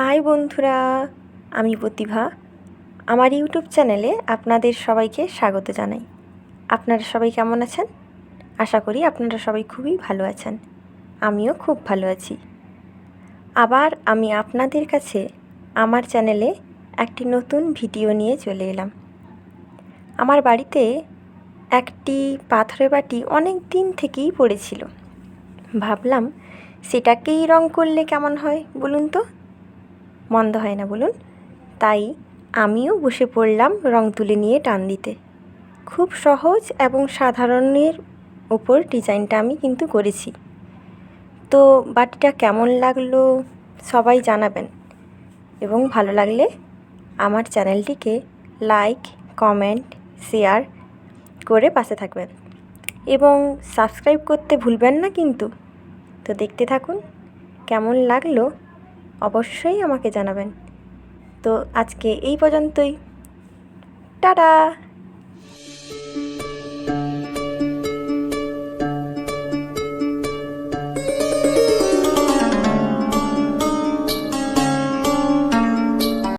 High বন্ধুরা, আমি প্রতিভা। আমার ইউটিউব চ্যানেলে আপনাদের সবাইকে স্বাগত জানাই। আপনারা সবাই কেমন আছেন? আশা করি আপনারা সবাই খুবই ভালো আছেন। আমিও খুব ভালো আছি। আবার আমি আপনাদের কাছে আমার চ্যানেলে একটি নতুন ভিডিও নিয়ে চলে এলাম। আমার বাড়িতে একটি পাথরের বাটি অনেক দিন থেকেই পড়েছিল। ভাবলাম, সেটাকেই রং করলে কেমন হয় বলুন তো? মন্দ হয় না, বলুন। তাই আমিও বসে পড়লাম রং তুলি নিয়ে টান দিতে। খুব সহজ এবং সাধারণের ওপর ডিজাইনটা আমি কিন্তু করেছি। তো বাটিটা কেমন লাগল সবাই জানাবেন। এবং ভালো লাগলে আমার চ্যানেলটিকে লাইক, কমেন্ট, শেয়ার করে পাশে থাকবেন। এবং সাবস্ক্রাইব করতে ভুলবেন না কিন্তু। তো দেখতে থাকুন, কেমন লাগল অবশ্যই আমাকে জানাবেন। তো আজকে এই পর্যন্তই। টাটা!